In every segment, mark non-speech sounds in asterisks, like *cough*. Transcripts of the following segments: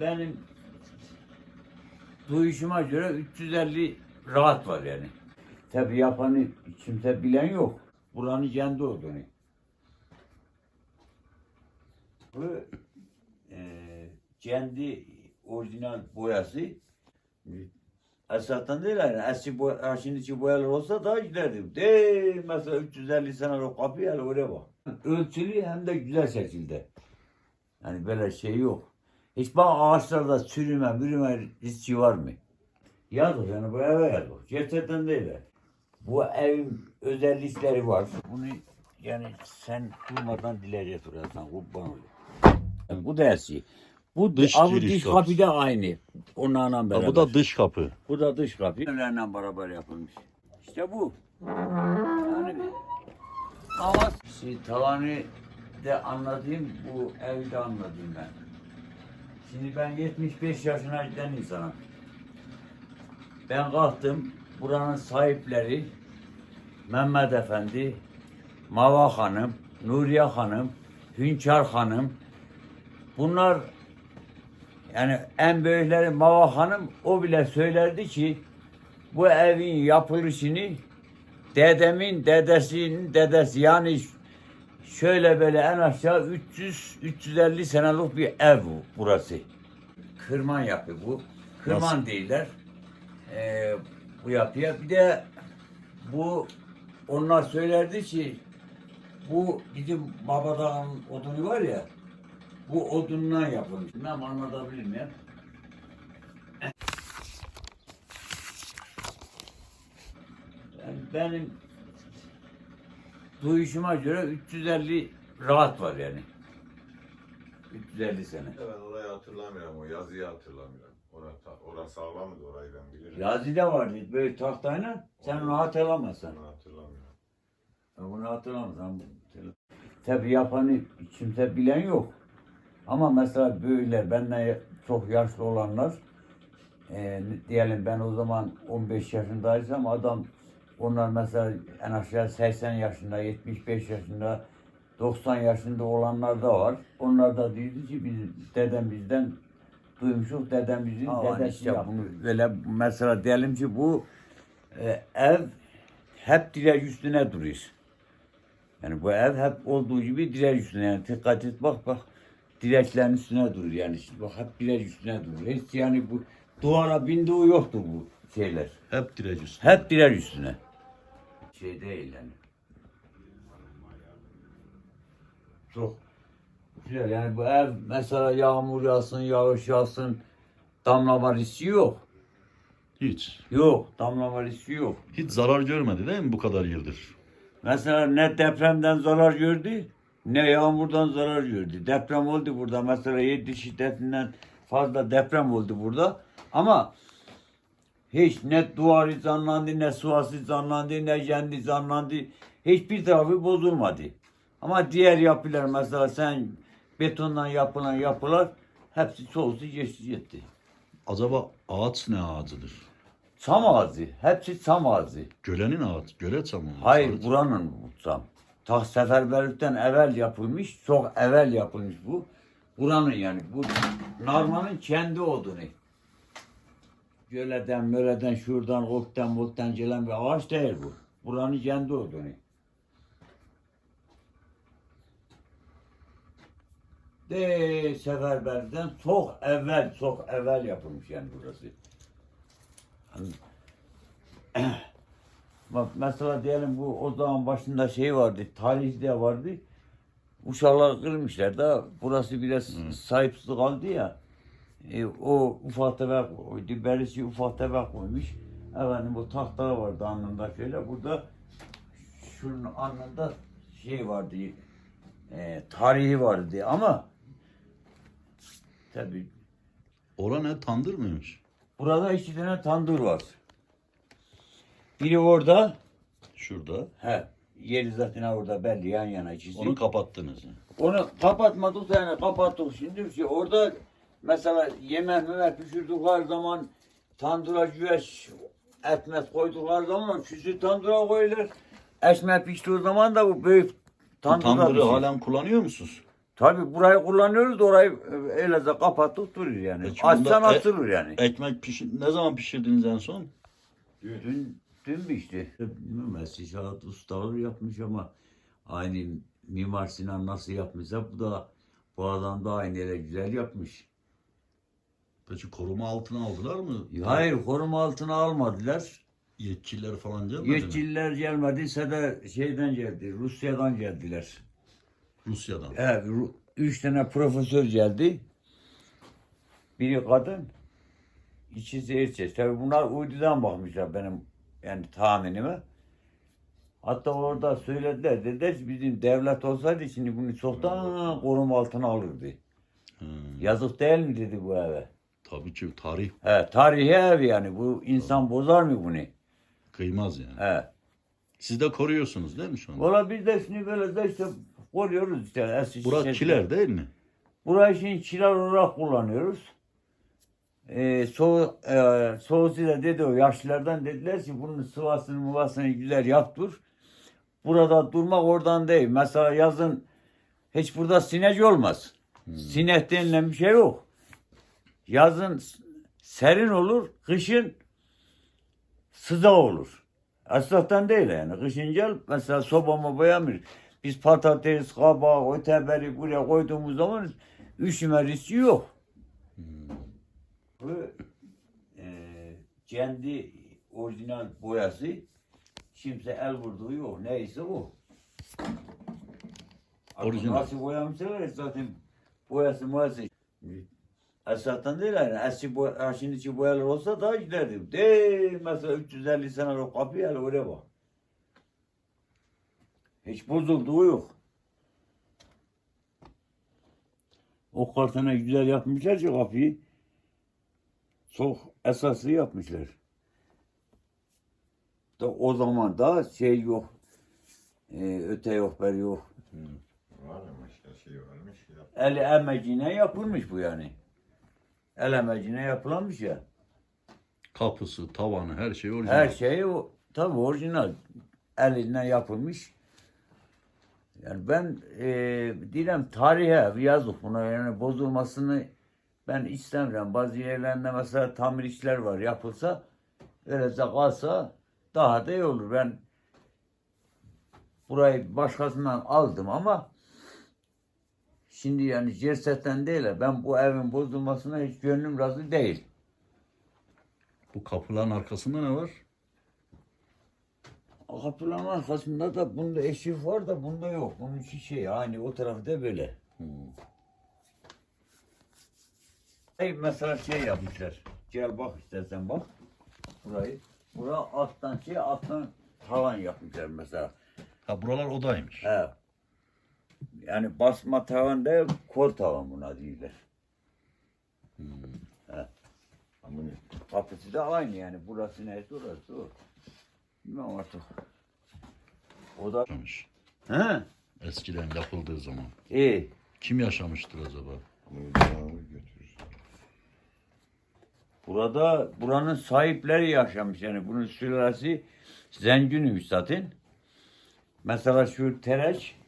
benim duyuşuma göre 350 rahat var yani. Tabi yapanı kimse bilen yok. Buranın kendi olduğunu. Bu eee kendi orijinal boyası Esat'tan değil yani. Eski boy, şimdiki boyalar olsa daha giderdi. De mesela 350 sene o kapı yani oraya bak. Ölçülü hem de güzel şekilde. Yani böyle şey yok. Hiç bak ağaçlarda sürüme, mürüme riski var mı? Yazık yani bu eve yazık. Gerçekten değil. Bu evin özellikleri var. Bunu yani sen durmadan dileyecek orasından kurban olayım. Yani bu da eski. Bu Dış giriş dış kapısı. kapı da aynı. Onlarla Ha, beraber. bu da dış kapı. Bu da dış kapı. Evlerle beraber yapılmış. İşte bu. Yani ama tavanı da anladığım, bu evde anladığım ben. Şimdi ben 75 yaşına giden insanım. Ben kalktım, buranın sahipleri Mehmet Efendi, Mava Hanım, Nuriye Hanım, Hünçar Hanım, bunlar yani en büyükleri Mava Hanım o bile söylerdi ki bu evin yapılışını dedemin dedesinin dedesi yani şöyle böyle en aşağı 300 350 senelik bir ev bu burası. Kırman yapı bu. Kırman Nasıl? değiller. Ee, bu yapıya. Bir de bu onlar söylerdi ki bu bizim babadağın odunu var ya bu odundan yapılmış. Bilmem anlatabilir miyim? Yani benim duyuşuma göre 350 rahat var yani. 350 sene. Ben orayı hatırlamıyorum, o yazıyı hatırlamıyorum. Orası, orası sağlamdı, orayı ben bilirim. Yazıda vardı böyle tahtayla. Sen onu hatırlamazsın. Ben hatırlamıyorum. Ben bunu hatırlamazsam. Tabi yapanı kimse bilen yok. Ama mesela böyle benden çok yaşlı olanlar e, diyelim ben o zaman 15 yaşındaysam adam onlar mesela en aşağı 80 yaşında, 75 yaşında, 90 yaşında olanlar da var. Onlar da diyordu ki biz dedem bizden duymuşuz, dedemizin dedesi işte yaptı. Bunu böyle mesela diyelim ki bu e, ev hep direk üstüne duruyor. Yani bu ev hep olduğu gibi direk üstüne. Yani dikkat et bak bak direklerin üstüne durur yani. Şimdi bak hep direk üstüne durur. Hiç yani bu duvara bindiği yoktu bu şeyler. Hep direç üstü. Hep direk üstüne. Şey değil yani. Çok güzel yani bu ev mesela yağmur yağsın, yağış yağsın damlama riski yok. Hiç. Yok, damlama riski yok. Hiç zarar görmedi değil mi bu kadar yıldır? Mesela ne depremden zarar gördü, ne yağmurdan zarar gördü. Deprem oldu burada. Mesela 7 şiddetinden fazla deprem oldu burada. Ama hiç ne duvarı zanlandı, ne suası zanlandı, ne kendi zanlandı. Hiçbir tarafı bozulmadı. Ama diğer yapılar mesela sen betondan yapılan yapılar hepsi soğusu geçti gitti. Acaba ağaç ne ağacıdır? Çam ağacı, hepsi çam ağacı. Gölenin ağaç. Göle çamı mı? Hayır Sarı- buranın bu tam. Ta seferberlikten evvel yapılmış, çok evvel yapılmış bu. Buranın yani bu Narman'ın kendi odunu. Göleden, möleden, şuradan, oktan, moltan gelen bir ağaç değil bu. Buranın kendi odunu. De seferberlikten çok evvel, çok evvel yapılmış yani burası. Hani *coughs* Bak mesela diyelim bu o zaman başında şey vardı, tarihte vardı. Uşaklar kırmışlar da burası biraz sahipsiz kaldı ya. E, o ufak tefek berisi ufak tefek koymuş. Efendim bu tahta vardı alnında şöyle. Burada şunun alnında şey vardı, e, tarihi vardı ama tabii Ora ne? Tandır mıymış? burada iki tane tandır var. Biri orada, Şurada. He. Yeri zaten orada belli yan yana ikisi. Onu kapattınız. Onu kapatmadık yani kapattık. Şimdi şey orada mesela yemek memek pişirdikleri zaman tandıra güveç etmez koydukları zaman küçük tandıra koyulur. Ekmek piştiği zaman da bu büyük Bu tandıra tandırı pişir. halen kullanıyor musunuz? Tabii burayı kullanıyoruz da orayı e, öylece kapattık durur yani. Peki Açsan e- atılır yani. Ekmek pişir... Ne zaman pişirdiniz en son? Dün, dün mü işte? Bilmem Şahat ustalar yapmış ama aynı Mimar Sinan nasıl yapmışsa bu da bu adam da aynı öyle güzel yapmış. Peki koruma altına aldılar mı? Hayır koruma altına almadılar. Yetkililer falan gelmedi mi? Yetkililer gelmediyse de şeyden geldi, Rusya'dan geldiler. Rusya'dan. Evet, Ru- üç tane profesör geldi. Biri kadın, ikisi erkek. Tabii bunlar uydudan bakmışlar benim yani tahminime. Hatta orada söylediler, dediler ki bizim devlet olsaydı şimdi bunu çoktan koruma altına alırdı. Hı. Yazık değil mi dedi bu eve. Tabii ki tarih He, tarihi ev yani bu insan bozar mı bunu? kıymaz yani. He. Siz de koruyorsunuz değil mi şu anda? Valla biz de şimdi böyle de işte koruyoruz işte. eski Burak şey- kiler değil mi? Burayı şimdi kiler olarak kullanıyoruz. Ee, so e, Soğusu da dedi o yaşlılardan dediler ki bunun sıvasını muvasını güzel yap dur. Burada durmak oradan değil. Mesela yazın hiç burada sinek olmaz. Sinek denilen bir şey yok. Yazın serin olur, kışın sıcak olur. Aslaktan değil yani. Kışın gel mesela sobamı boyamır. Biz patates, kabak, öteberi buraya koyduğumuz zaman üşüme riski yok. Bu e, kendi orijinal boyası kimse el vurduğu yok. Neyse o. Orijinal. Nasıl boyamışlar zaten boyası boyası. Esasdan değil yani. Eski boy, şimdiki boyalar olsa daha giderdim. De mesela 350 sene o kapı yani oraya bak. Hiç bozulduğu yok. O kartına güzel yapmışlar ki kapıyı. Çok esaslı yapmışlar. Da o zaman da şey yok. Ee, öte yok, beri yok. Varmış ya şey varmış ya. El emeciğine yapılmış bu yani. El emeciğine yapılanmış ya. Kapısı, tavanı her şey orijinal. Her şey o tabii orijinal. Elinden yapılmış. Yani ben e, diyelim tarihe yazdık buna yani bozulmasını ben istemiyorum. Bazı yerlerinde mesela tamir işler var yapılsa öylece kalsa daha da iyi olur. Ben burayı başkasından aldım ama şimdi yani cersetten değil ben bu evin bozulmasına hiç gönlüm razı değil. Bu kapıların arkasında ne var? Kapıların arkasında da bunda eşif var da bunda yok. Bunun iki şey aynı o tarafta böyle. Hey, mesela şey yapmışlar. Gel bak istersen bak. Burayı. Bura alttan şey alttan tavan yapmışlar mesela. Ha buralar odaymış. He. Yani basma tavan değil, kol tavan buna diyorlar. He. Bunun kapısı da aynı yani. Burası neyse orası o. Bilmem artık. O da... Yaşamış. He. Eskiden yapıldığı zaman. İyi. Kim yaşamıştır acaba? Burada buranın sahipleri yaşamış yani bunun sülalesi zenginmiş zaten. Mesela şu tereş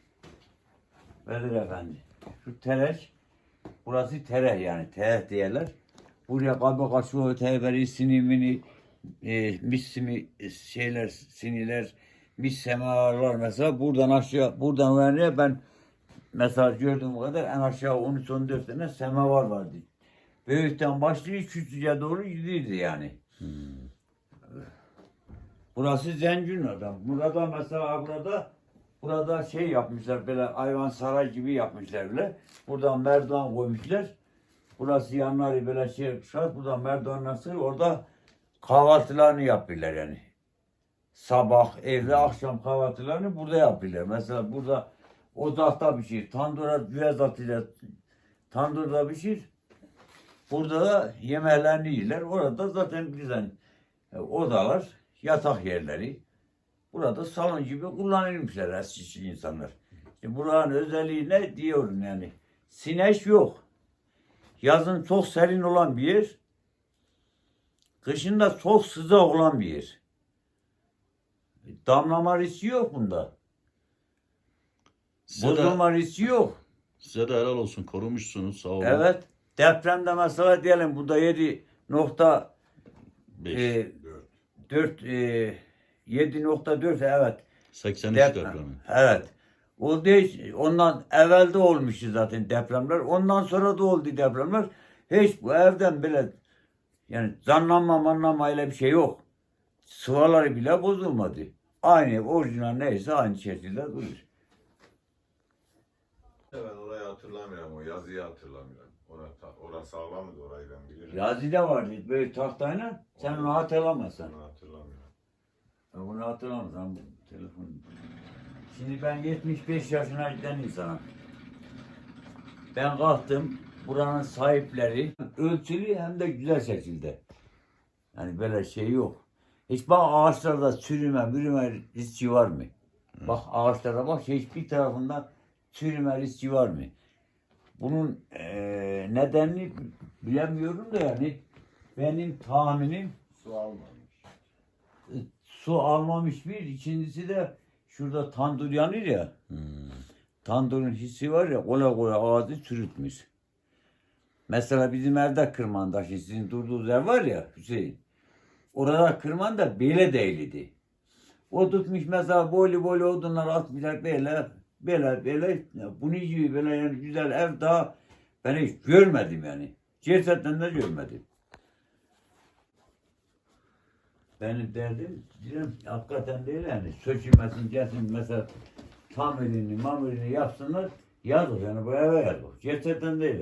Vedir efendi. Şu tereş burası tereh yani tereh diyorlar. Buraya kaba kaşığı öteberi sinimini e, misimi e, şeyler siniler mis semalar mesela buradan aşağı buradan öğreniyor ben mesela gördüğüm kadar en aşağı 13-14 tane semavar vardı. Büyükten başlayıp küçüğe doğru gidiyordu yani. Burası zengin adam. Burada mesela burada burada şey yapmışlar böyle hayvan saray gibi yapmışlar bile. Buradan merdiven koymuşlar. Burası yanları böyle şey yapmışlar. Buradan merdiven nasıl orada kahvaltılarını yapıyorlar yani. Sabah, evde, akşam kahvaltılarını burada yapıyorlar. Mesela burada ocakta pişir. Tandura güvez atıyla tandurda pişir. Burada da yemeklerini yerler. Orada zaten bizden e, odalar, yatak yerleri. Burada salon gibi kullanılmışlar eski insanlar. İşte buranın özelliği ne diyorum yani. Sineş yok. Yazın çok serin olan bir yer. Kışın da çok sıcak olan bir yer. Damlama riski yok bunda. Size de, Bozulma riski yok. Size de helal olsun. Korumuşsunuz. Sağ olun. Evet. Depremde mesela diyelim burada 7 nokta Beş. e, Dört. 4 e, 7.4 evet. 83 Deprem. depremi. Evet. O değil, ondan evvelde olmuştu zaten depremler. Ondan sonra da oldu depremler. Hiç bu evden bile yani zanlanma manlanmayla bir şey yok. Sıvaları bile bozulmadı. Aynı orijinal neyse aynı şekilde durur. Ben orayı hatırlamıyorum. O yazıyı hatırlamıyorum. Orası, orası sağlam mıydı orayı ben bilirim. Yazıda vardı böyle tahtayla. Sen onu hatırlamazsın. Onu hatırlamıyorum. Ben bunu hatırlamazsam bu telefon. Şimdi ben 75 yaşına giden insanım. Ben kalktım. Buranın sahipleri ölçülü hem de güzel şekilde. Yani böyle şey yok. Hiç bak ağaçlarda çürüme, mürüme riski var mı? Bak ağaçlara bak hiçbir tarafında çürüme riski var mı? Bunun eee nedenini bilemiyorum da yani benim tahminim Su almamış. Su almamış bir. ikincisi de şurada tandır yanıyor ya. Hmm. Tandırın hissi var ya kolay kolay ağzı çürütmüş. Mesela bizim evde kırmandaş sizin durduğunuz ev var ya Hüseyin. Orada kırman da böyle değildi. O tutmuş mesela boylu boylu odunlar atmışlar böyle böyle böyle ya bunun gibi böyle yani güzel ev daha ben hiç görmedim yani. Gerçekten de görmedim. Benim derdim diyorum hakikaten değil yani sökülmesin gelsin mesela tamirini mamirini yapsınlar yazık yani bu eve yazık. Gerçekten değil.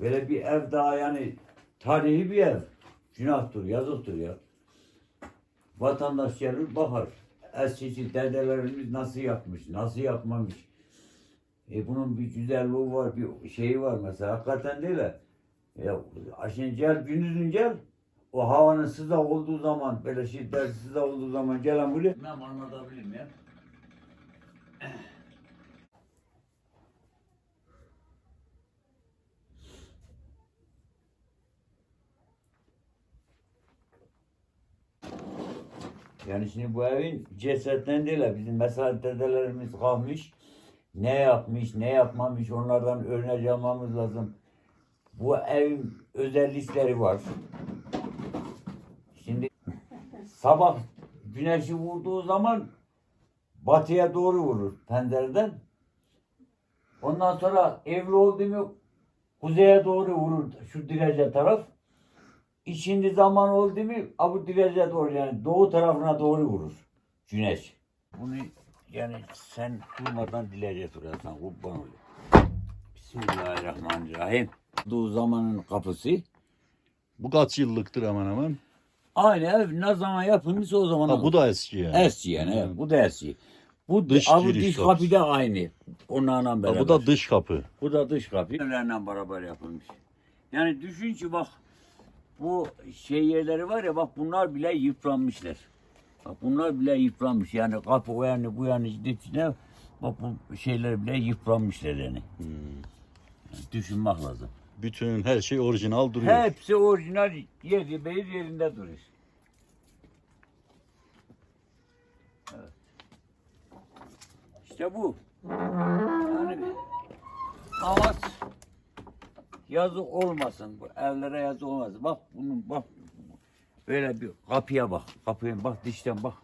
Böyle bir ev daha yani tarihi bir ev. Günahtır, yazıktır ya. Vatandaş gelir bakar. Eskisi dedelerimiz nasıl yapmış, nasıl yapmamış. E bunun bir güzelliği var, bir şeyi var mesela. Hakikaten değil de. Ya şimdi gel gündüzün gel. O havanın sıcak olduğu zaman, böyle şiddetli sıcak olduğu zaman gelen buraya. Ben anlatabilirim ya. Yani şimdi bu evin cesetten değil bizim mesela dedelerimiz kalmış. Ne yapmış, ne yapmamış onlardan örnek almamız lazım. Bu evin özellikleri var. Sabah güneşi vurduğu zaman batıya doğru vurur pencereden. Ondan sonra evli oldu mu kuzeye doğru vurur şu direce taraf. İçindi zaman oldu mu bu direce doğru yani doğu tarafına doğru vurur güneş. Bunu yani sen durmadan dilece durarsan kurban olayım. Bismillahirrahmanirrahim. Doğu zamanın kapısı. Bu kaç yıllıktır hemen hemen? Aynı ev ne zaman yapılmışsa o zaman Ha, bu da eski yani. eski yani evet, bu da eski. Bu Dış giriş dış kapı da aynı. Onlarla Ha, beraber. bu da dış kapı. Bu da dış kapı. Evlerle beraber yapılmış. Yani düşün ki bak bu şey yerleri var ya bak bunlar bile yıpranmışlar. Bak bunlar bile yıpranmış. Yani kapı o yani bu yani içine bak bu şeyler bile yıpranmışlar yani. Hmm. Yani düşünmek lazım. Bütün her şey orijinal duruyor. Hepsi orijinal yeri beyir yerinde duruyor. Evet. İşte bu. Yani ama yazı olmasın. Bu evlere yazı olmasın. Bak bunun bak böyle bir kapıya bak. Kapıya bak dişten bak.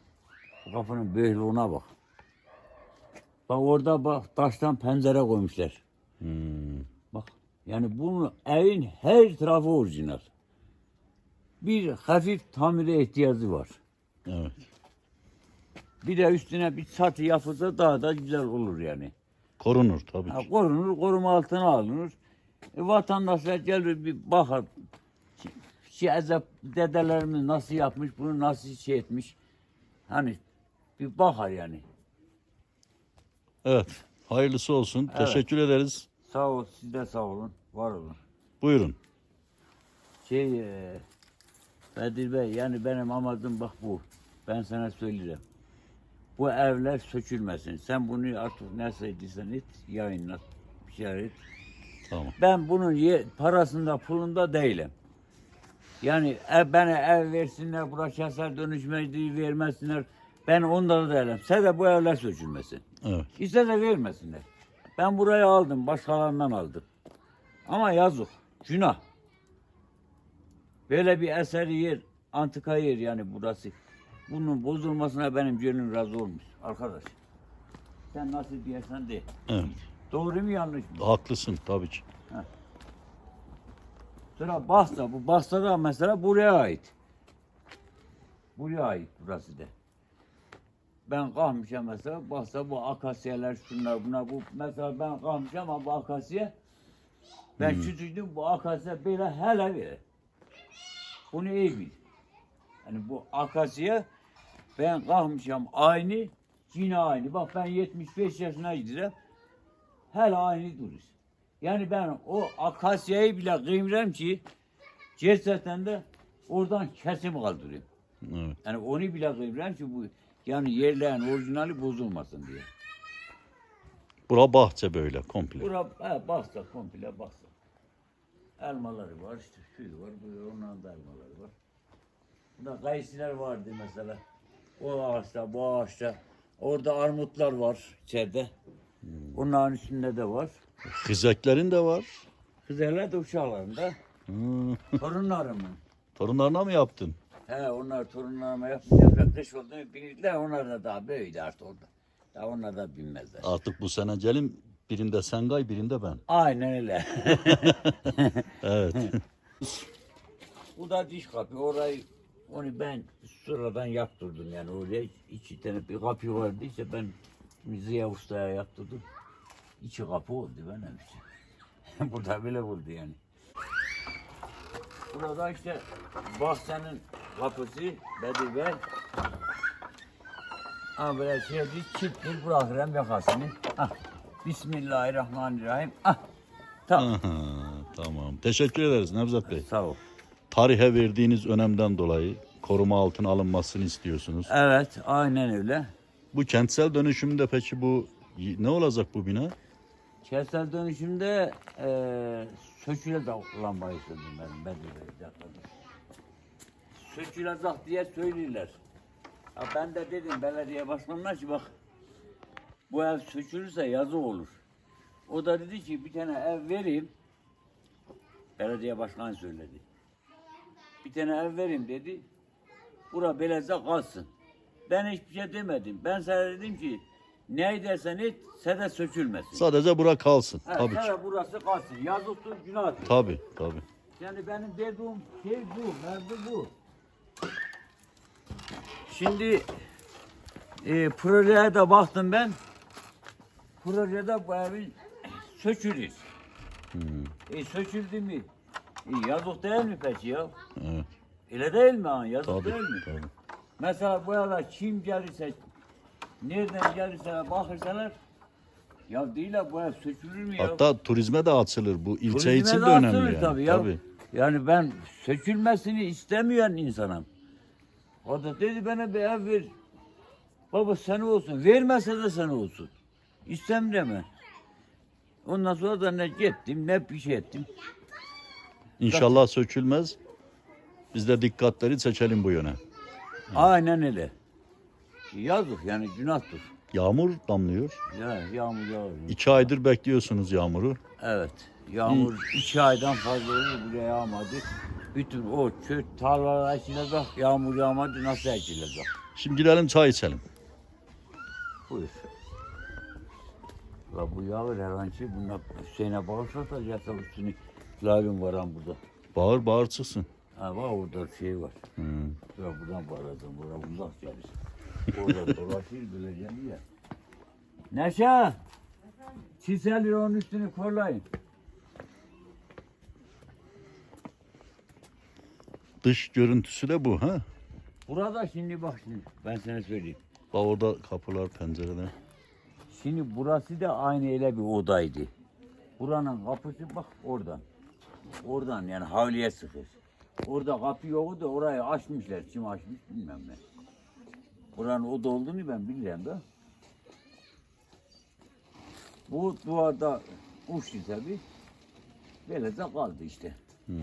Kapının büyüklüğüne bak. Bak orada bak taştan pencere koymuşlar. Hmm. Yani bunun evin her tarafı orijinal. Bir hafif tamire ihtiyacı var. Evet. Bir de üstüne bir çatı yapılsa daha da güzel olur yani. Korunur tabii Ha, ki. korunur, koruma altına alınır. E, vatandaşlar gelir bir bakar. Şey, ezep dedelerimiz nasıl yapmış, bunu nasıl şey etmiş. Hani bir bakar yani. Evet. Hayırlısı olsun. Evet. Teşekkür ederiz. Sağ ol, siz de sağ olun, var olun. Buyurun. Şey, e, Bedir Bey, yani benim amacım bak bu. Ben sana söyleyeceğim. Bu evler sökülmesin. Sen bunu artık nasıl edilsen et, yayınlat, bir şey et. Tamam. Ben bunun ye- parasında, pulunda değilim. Yani ev, bana ev versinler, bura keser dönüşmeci vermesinler. Ben onda da değilim. Sen de bu evler sökülmesin. Evet. İster de vermesinler. Ben burayı aldım. Başkalarından aldım. Ama yazık. Günah. Böyle bir eser yer, antika yer yani burası. Bunun bozulmasına benim gönlüm razı olmuş arkadaş. Sen nasıl diyorsan de. Evet. Doğru mu yanlış mı? Haklısın tabii ki. Sıra Bahsa. Bu Bahsa da mesela buraya ait. Buraya ait burası da. Ben kalmışım mesela Bahsa bu akasyalar şunlar bunlar bu mesela ben kalmışım ama bu akasya ben küçüktüm bu akasya böyle hele böyle. Bunu iyi bil. Yani bu akasya ben kalmışım aynı yine aynı. Bak ben 75 yaşına gidiyorum. Hele aynı durur. Yani ben o akasyayı bile kıymıyorum ki gerçekten de oradan kesim kaldırayım. Evet. Yani onu bile kıymıyorum ki bu yani yerlerin orijinali bozulmasın diye. Bura bahçe böyle komple. Bura he, basta komple basta. Elmaları var işte şu var bu onların da elmaları var. Burada kayısılar vardı mesela. O ağaçta bu ağaçta. Orada armutlar var içeride. Onların üstünde de var. Hizeklerin de var. Kızarlar da uşaklarında. Hı. *laughs* Torunlarımın. Torunlarına mı yaptın? He onlar torunlarıma yapınca da kış olduğunu bilirler. Onlar da daha böyleydi artık orada. Daha onlar da bilmezler. Artık bu sene gelin birinde sen kay birinde ben. Aynen öyle. *laughs* Evet. *laughs* Bu da diş kapı. Orayı onu ben sıradan yaptırdım yani oraya iki tane bir kapı vardı işte ben Ziya Usta'ya yaptırdım. İki kapı oldu benim için. *laughs* Burada bile buldu yani. Burada işte bahçenin kapısı Bedir Bey. Ha böyle şey bir çifttir bırakırım yakasını. Ah. Bismillahirrahmanirrahim. Ah. Tamam. Aha, tamam. Teşekkür ederiz Nevzat Bey. Sağ ol. Tarihe verdiğiniz önemden dolayı koruma altına alınmasını istiyorsunuz. Evet, aynen öyle. Bu kentsel dönüşümde peki bu ne olacak bu bina? Kentsel dönüşümde eee söküle kullanmayı istedim benim Bedir'de. Sökülecek diye söylüyorlar. Ya ben de dedim belediye başkanına ki bak bu ev sökülürse yazı olur. O da dedi ki bir tane ev vereyim. Belediye başkanı söyledi. Bir tane ev vereyim dedi. Bura beleze kalsın. Ben hiçbir şey demedim. Ben sana dedim ki ne dersen et, sede sökülmesin. Sadece bura kalsın. Evet, Tabii ki. burası kalsın. Yazıktır, günahtır. Tabii, tabii. Yani benim dediğim şey bu, mevzu bu. Şimdi e, projeye de baktım ben. Projede bu evin sökülür. E söküldü mü? E, yazık değil mi peki ya? Evet. Öyle değil mi ha? Yazık Tabii, değil mi? tabii. Mesela bu yana kim gelirse, nereden gelirse bakırsalar, ya değil bu ev sökülür mü ya? Hatta turizme de açılır. Bu ilçe Turizme için de de önemli yani. Tabii, ya. Tabii. Yani ben sökülmesini istemeyen insanım. O da dedi bana bir ev ver. Baba sen olsun. Vermezse de sen olsun. İstemiyorum ben. Ondan sonra da ne gittim ne bir şey ettim. İnşallah sökülmez. Biz de dikkatleri çekelim bu yöne. Aynen öyle. Yazık yani günahtır. Yağmur damlıyor. Ya yağmur yağıyor. İki aydır bekliyorsunuz yağmuru. Evet. Yağmur iki aydan fazla oldu buraya yağmadı. Bütün o çöl tarlalar ekilecek. Yağmur yağmadı nasıl ekilecek? Şimdi gidelim çay içelim. Buyur. La bu yağır herhangi şey. Bunlar Hüseyin'e bağışlatacaksa üstünü lavim var burada. Bağır bağır çıksın. Ha var orada şey var. Hı. Ya buradan bağladım. Buradan uzak gelir. Orada *laughs* dolaşır bileceğim ya. Neşe! Çisel onun üstünü korlayın. Dış görüntüsü de bu ha. Burada şimdi bak şimdi ben sana söyleyeyim. Bak orada kapılar, pencereler. Şimdi burası da aynı öyle bir odaydı. Buranın kapısı bak oradan. Oradan yani havliye sıkır. Orada kapı yoktu da orayı açmışlar. Kim açmış bilmem ben. Buranın oda olduğunu ben biliyorum da. Bu duvarda uçtu tabi. Böylece kaldı işte. Hmm.